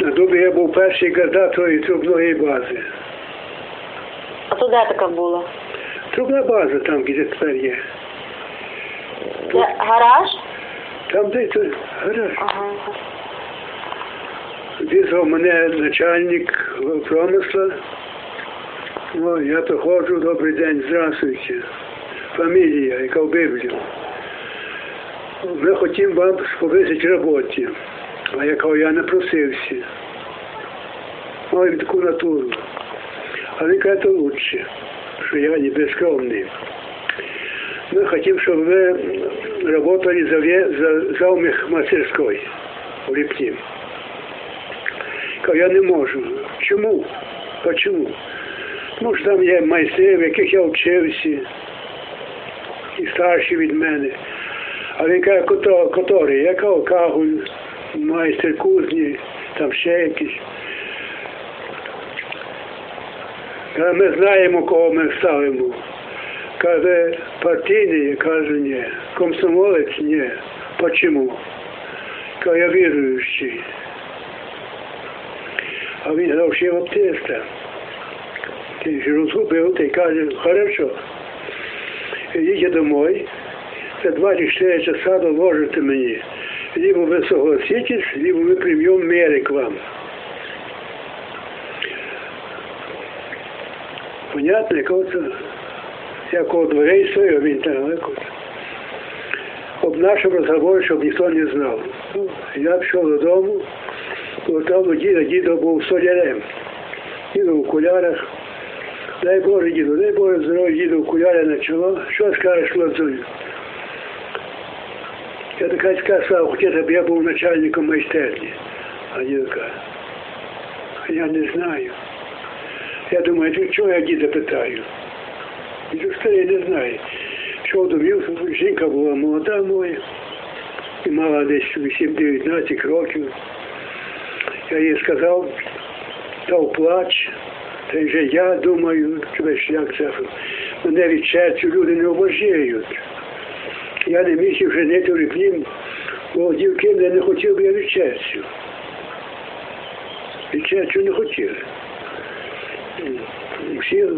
На дубі я був перший координатор трубної бази. А то де така була? Трубна база там, де тепер є. Де гараж? Там де то гараж. Ага. Визвав мене начальник промисла. О, я приходжу, добрий день, здравствуйте. Фамілія, яка в Біблію. Ми хотімо вам повисити роботі. А я кажу, я не просився. Маю таку натуру. А він каже, то лучше, що я не безкровний. Ми хотим, щоб ви работали за, ве- за зауміх мастерської в. Кажу, я не можу. Чому? А чому? Тому що там є майстри, в яких я вчився, і старші від мене. А він каже, «Кото- котрий? Я кагуль, майстер кузні, там ще якісь. Каже, ми знаємо, кого ми ставимо. Каже, партійний, каже, ні. Комсомолець, ні. Почому? Каже, я віруючий. А він що я баптиста. Ти ж розгубив, й каже, хорошо. Идите домой, за 24 часа доложите мне Либо вы согласитесь, либо мы примем меры к вам. Понятно, якого-то, якого дверей стоїть, він там якось. Об нашому розговорі, щоб ніхто не знав. Ну, я пішов додому, того діда, дідо був солярем. Дідо в окулярах. Дай Боже, діду, дай Боже здоров'я, діду, окуляри на чоло. Що скажеш, Лозунь? Я така сказав, хотів, б я був начальником майстерні. А діду каже, я не знаю. Я думаю, ти чого я діда питаю? Діду старий не знає. Що домів, жінка була молода моя, і мала десь 8-19 років. Я їй сказав, дав плач, та вже я думаю, як це, мене від люди не обожають. Я не міг вже не ріпнім, бо дівки мене не хотів би я від серцю. Від серцю не хотіли. Всі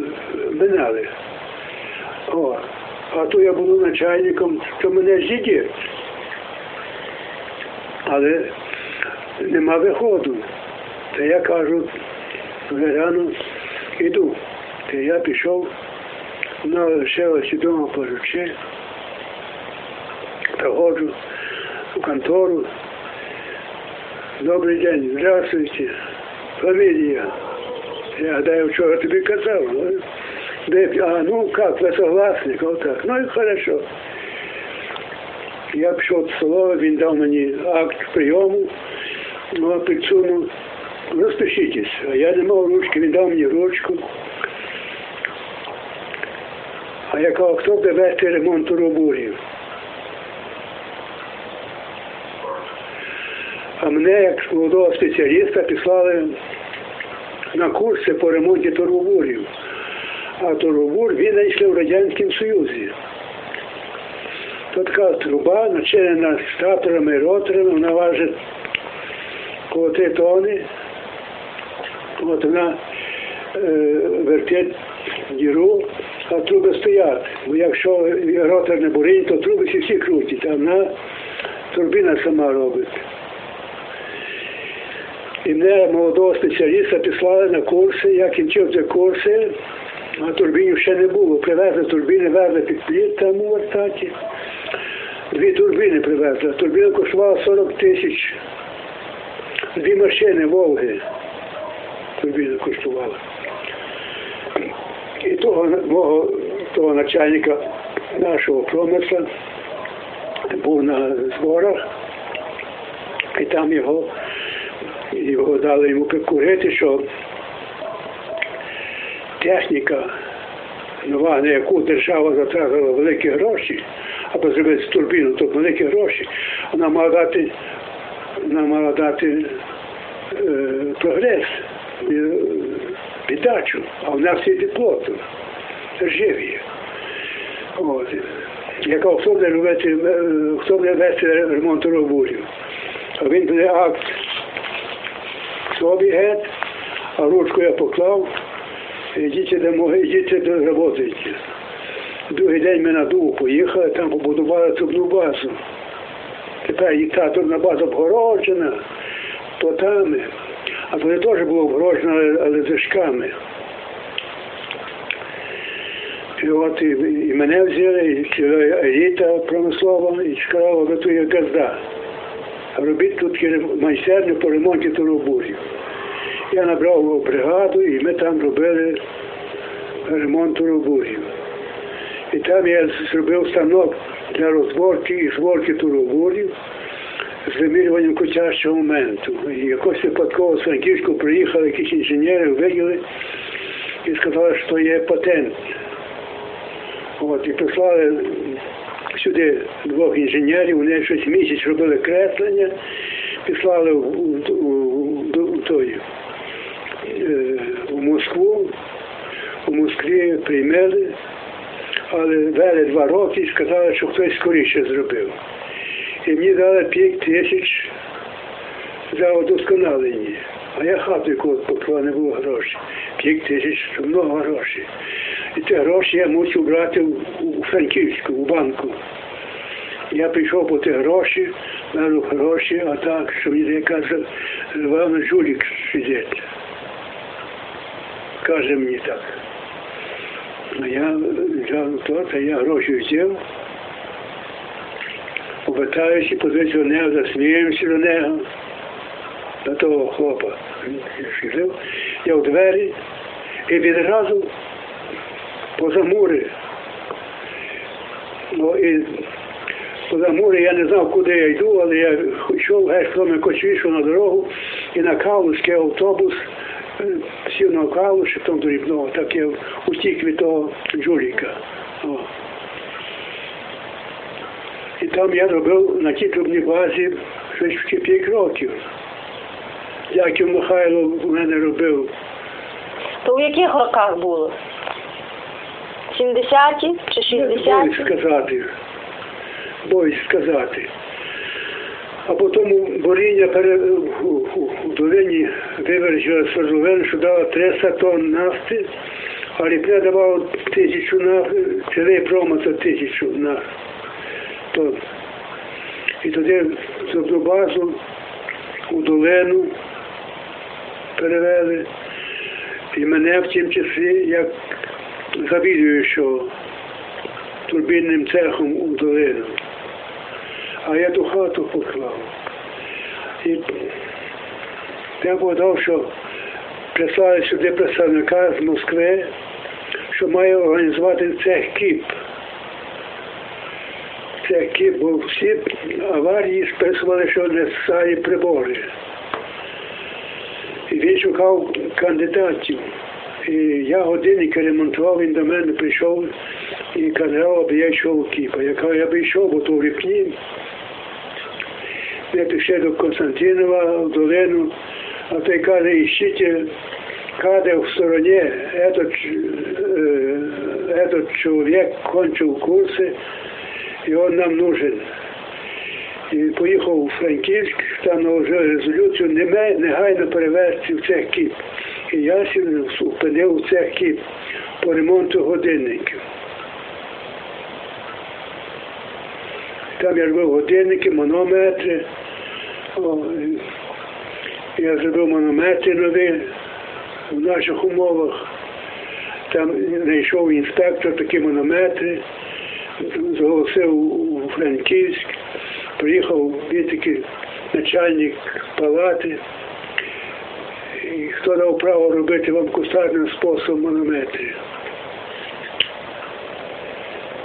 минали. О, а то я був начальником, то мене з'їдять. Але нема виходу. Та я кажу, вже рано іду. Та я пішов на ще ось вдома поручи, приходжу у контору. Добрий день, здравствуйте. Фамілія. Я гадаю, вчора тобі казав. ну, а, ну как, ви согласні? Вот так. Ну і хорошо. Я пішов до столова, він дав мені акт прийому, ну, а підсунув, розпишітесь. А я не мав ручки, він дав мені ручку. А я кажу, хто буде вести ремонт робурів? А мене, як молодого спеціаліста, післали на курси по ремонті турбурів. А турбур він знайшли в Радянському Союзі. Тут така труба, начинена статорами роторами, вона важить коло 3 тони. От вона е, вертить діру, а труби стоять. Бо якщо ротор не бурить, то труби всі крутять, а вона турбіна сама робить. І мене молодого спеціаліста післали на курси, я кінчив ці курси, а турбінів ще не було. Привезли турбіни, везли під пліт там у вертаті. Дві турбіни привезли. Турбіна коштувала 40 тисяч. Дві машини Волги. Турбіна коштувала. І того мого того начальника нашого промисла був на зборах, і там його, його дали йому курити, що техніка нова, на яку держава затратила великі гроші, аби зробити турбіну, то великі гроші, вона мала дати, вона мала дати е, прогрес, е, віддачу, а в нас є теплоту, ржеві. От. Яка хто буде робити, хто буде вести ремонт робурів. А він буде акт собі а ручку я поклав, йдіть до йдіть до роботи. Другий день ми на Дубу поїхали, там побудували трубну базу. Тепер і та трубна база обгороджена плотами, а тоді теж було обгороджено, але, але зишками. І от і, і мене взяли, і еліта промислова, і сказала, готує газда. Робіть тут майстерню по ремонті турбурів. Я набрав бригаду і ми там робили ремонт турбурів. І там я зробив станок для розборки і зборки турбурів з вимірюванням крутящого моменту. І якось випадково з Франківську приїхали якісь інженери, виділи і сказали, що є патент. От, і прислали сюди двох інженерів, вони щось місяць робили креслення, післали в, у, у, до- у той, е, в Москву, у Москві приймели, але вели два роки і сказали, що хтось скоріше зробив. І мені дали 5 тисяч за удосконалення. А я хату поклав, не було грошей. 5 тисяч це много грошей. І ці гроші я мусив брати у, Франківську, у банку. Я прийшов по ті гроші, беру гроші, а так, що мені вам жулік сидить. Каже мені так. Я взяв то, та я гроші взяв, повертаюся, подивився до нього, засміємося до нього, до того хлопа. Я в двері і відразу поза мури. Ну, і поза мури я не знав, куди я йду, але я йшов геть, мене хоч на дорогу і на Калузький автобус сів на Калуш, там до Рівного, так я утік від того Джуліка. О. І там я робив на тій трубній базі в 5 років. Яків Михайло в мене робив То у яких роках було? 70-ті чи 60-ті? сказати. Бой сказати. А потім боріння пере... долині вивержила свердловину, що дала 300 тонн нафти, а ріпля давала тисячу на цілий промисел тисячу на тонн. І тоді зробну базу у долину перевели. І мене в тім числі як завідуючого турбінним цехом у долину. А я ту хату поклав. Я подав, що прислали сюди представника з Москви, що має організувати цех КІП. Цех КІП, бо всі аварії списували, що не старі прибори. І він шукав кандидатів. І я годинник ремонтував, він до мене прийшов і казав, аби я йшов у Кіпа. Я кажу, я би йшов, бо то в Ріпні. Я пішов до Константинова в долину, а той каже, іщіть каде в стороні, этот, э, этот чоловік кончив курси, і він нам нужен. І поїхав у Франківськ, там наложили резолюцію, неме- негайно перевезти в цех кіп. І я сів опинив у цех кіп по ремонту годинників. Там я робив годинники, манометри. О, і я зробив манометри нові в наших умовах. Там знайшов інспектор такі манометри, зголосив у Франківськ, приїхав відтаки начальник палати. І хто дав право робити вам кустарним способом манометри.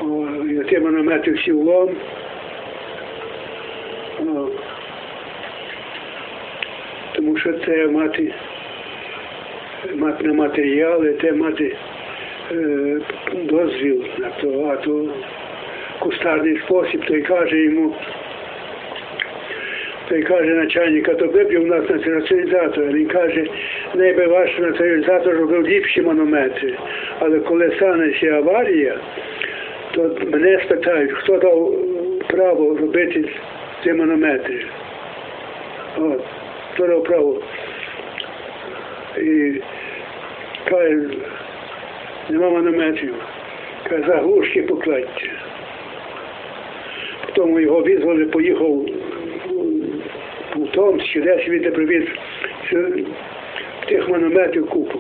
О, і ті манометри всі в лом. О, тому що це мати, мати на матеріали, це мати е, дозвіл на то, а то кустарний спосіб, той каже йому, той каже начальник, а то виб'є у нас націоналізатор. Він каже, найби ваш націоналізатор робив ліпші манометри. Але коли станеться аварія, то мене спитають, хто дав право робити ці манометри. От, дав право. Каже, нема мінометів. Каже, заглушки покладьте. Потім його визвали, поїхав у Томськ, чи десь він привіз тих мінометів купу.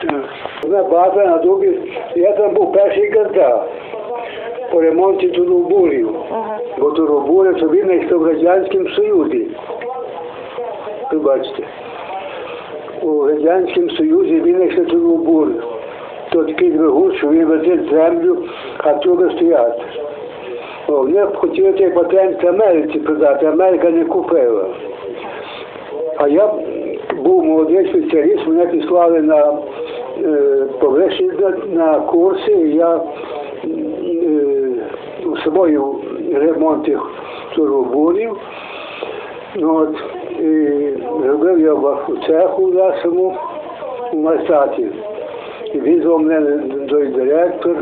Так. Одна база на другій, я там був перший газда по ремонті турбурів. Ага. Бо турбури собі знайшли в Радянському Союзі. Ви бачите. У Радянському Союзі він знайшли турбури. То такий двигун, що він везе землю, а труби стоять. О, вони хотіли цей патент Америці продати, Америка не купила. А я був молодий спеціаліст, мене післали на е, на, на курси, і я собою ремонт тих турбурів. Ну, от, і робив я в цеху нашому у Майстаті. І визвав мене до директор.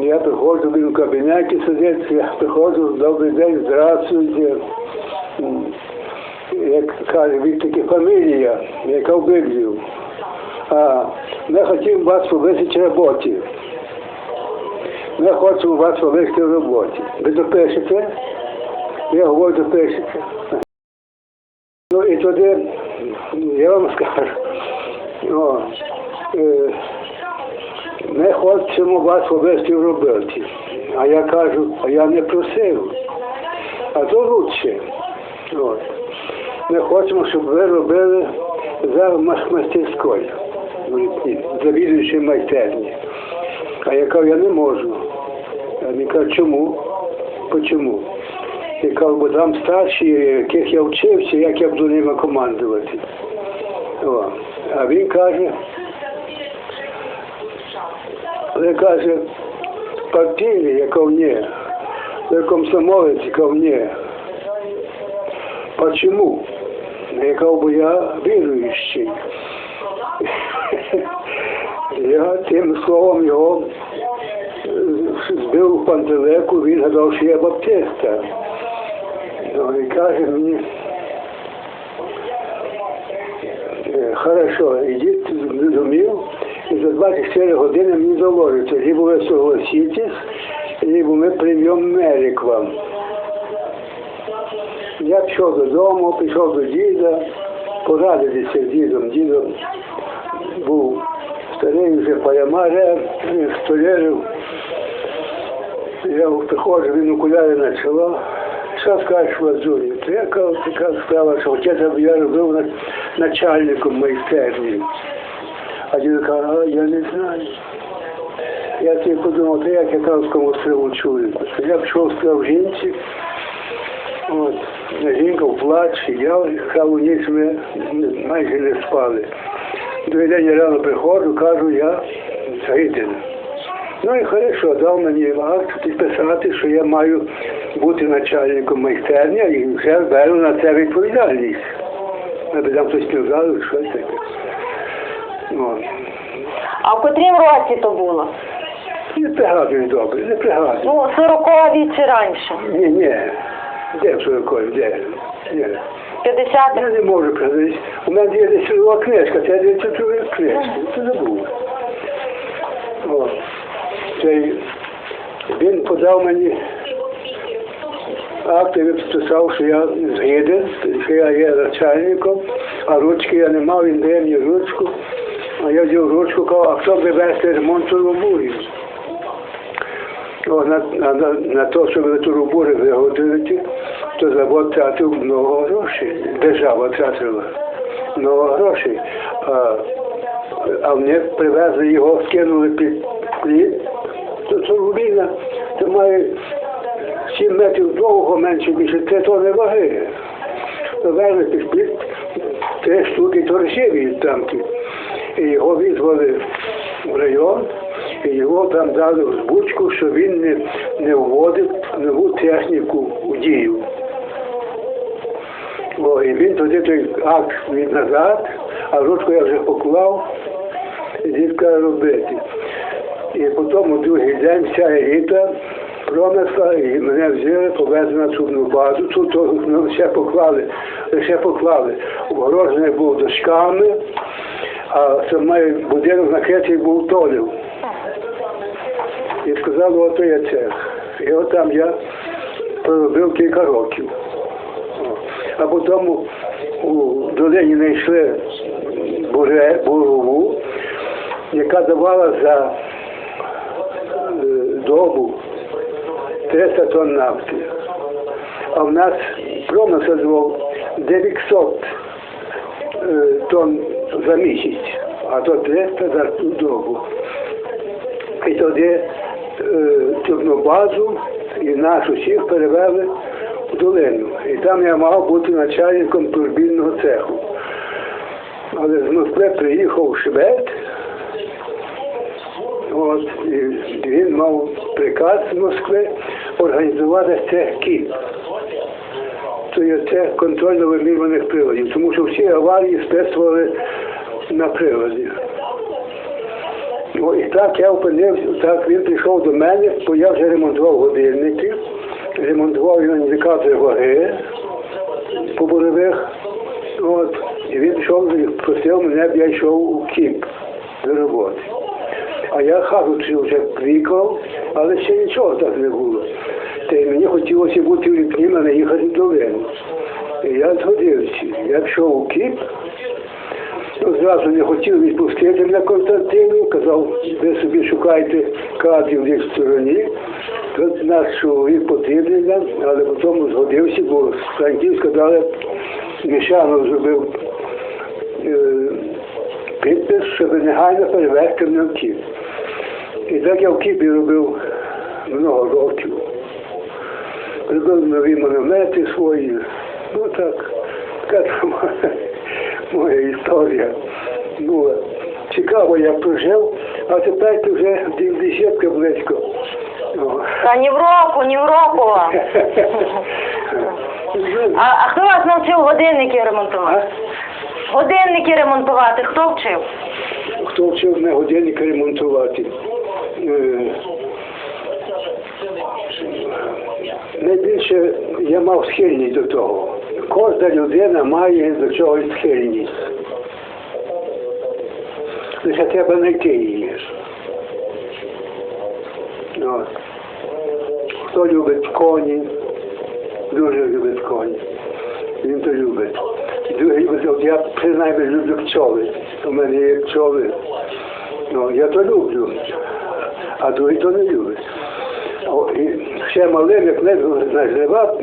Я приходжу, він в кабінеті сидить, я приходжу, добрий день, здравствуйте. Як каже, він таки фамілія, яка в Біблію. А, ми хотімо вас повисити в роботі. Ми хочемо вас повисити в роботі. Ви допишете? Я говорю, допишете. Ну і тоді, я вам скажу, о, е, ми хочемо вас повести в роботі. А я кажу, а я не просив. А то лучше. От. Ми хочемо, щоб ви робили за мас- мастерською, завідуючи майстерні. А я кажу, я не можу. А він чому? Почому? Я кажу, бо там старші, яких я вчився, як я буду ними командувати. О. А він каже, він каже, партійний, я кажу, ні. Ви комсомолець, я кажу, ні. Почему? Я кажу, бо я віруючий. Я тим словом його збив у пантелику, він гадав, що я баптиста. І каже мені, «Е, хорошо, ідіть в домів, і за 24 години мені доложите, либо ви согласитесь, либо ми приймемо мері к вам. Я пішов додому, пішов до діда, порадитися з дідом. Дідом був старий вже паямаря, столярив. Я приходжу, він окуляри чоло. Що скажеш Вазуні? То я кажу, така справа, що отець я робив начальником майстерні. А дід каже, я не знаю. Я тоді подумав, то як я казкому силу чую. Я пішов сказав жінці, От, жінка в плачі, я хаву ніч ми майже не спали. Другий день рано приходжу, кажу, я згіден. Ну і хорошо, дав мені акт підписати, що я маю бути начальником майстерні і вже беру на це відповідальність. Аби там хтось не знав, що таке. От. А в котрім році то було? Не пригадую добре, не пригадую. Ну, 40 чи раніше? Ні, ні. Де в сорокові, де? Ні. 50 Я не можу пригадати. У мене є десь книжка, це я читаю книжку. Це забув. О. Цей, він подав мені акт, і підписав, що я згіден, що я є начальником, а ручки я не мав, він дає мені ручку. А я взяв ручку, кажу, а хто буде вести ремонт турбурів? О, на, на, на, на те, щоб ви турбури виготовити, то завод тратив много грошей. Держава тратила много грошей. А, а мені привезли його, скинули під плід. То турбіна, це має 7 метрів довго, менше більше 3 тонни ваги. Під плід три штуки торшеві танки. І його визвали в район, і його там дали в збучку, що він не, не вводив нову техніку у дію. О, і він тоді той акт від назад, а ручку я вже поклав, і дідка робити. І потім у другий день вся еліта промисла і мене взяли, повезли на чубну базу. Тут ну, ще поклали, лише поклали. Огорожений був дошками, а саме будинок накритий був толів. І сказали, ото є цех. І от там я проробив кілька років. А потім у долині знайшли бурову, яка давала за добу 300 тонн нафти. А в нас промисел давав 900 е, тонн за місяць, а то 300 за добу. І тоді тюрну базу і нас усіх перевели в долину. І там я мав бути начальником турбінного цеху. Але з Москви приїхав швед, от, він мав приказ з Москви організувати. Це є цех контрольно вимірюваних приладів, тому що всі аварії списували на приладі. О, і так я опинився, так він прийшов до мене, бо я вже ремонтував годинники, ремонтував індикатори ваги по борових. От, і він пішов просив мене, б я йшов у кіп до роботи. А я хату цю вже клікав, але ще нічого так не було. Та й мені хотілося бути в ліпні, мене їхати в долину. І я згодився. Я пішов у кіп, Ну, зразу не хотів відпустити мене Константину, казав, ви собі шукайте кадрів в їх стороні. Тут наш чоловік потрібний але потім згодився, бо Франківська дали Мішанов зробив е, підпис, щоб негайно перевести в Київ. І так я в Києві робив много років. Робив нові монументи свої. Ну так, така там моя історія була. Цікаво я прожив, а тепер вже десятка близько. Та ні в року, ні в року. А, а хто вас навчив годинники ремонтувати? Годинники ремонтувати, хто вчив? Хто вчив мене годинник ремонтувати? Е, Найбільше я мав схильність до того. Кожна людина має до чогось схильність. Лише треба знайти її. От. Хто любить коні, дуже любить коні. Він то любить. Любить, от я принаймні люблю пчоли. У мене є пчоли. Ну, я то люблю, а другий то не любить. Ще малим, як не наживав,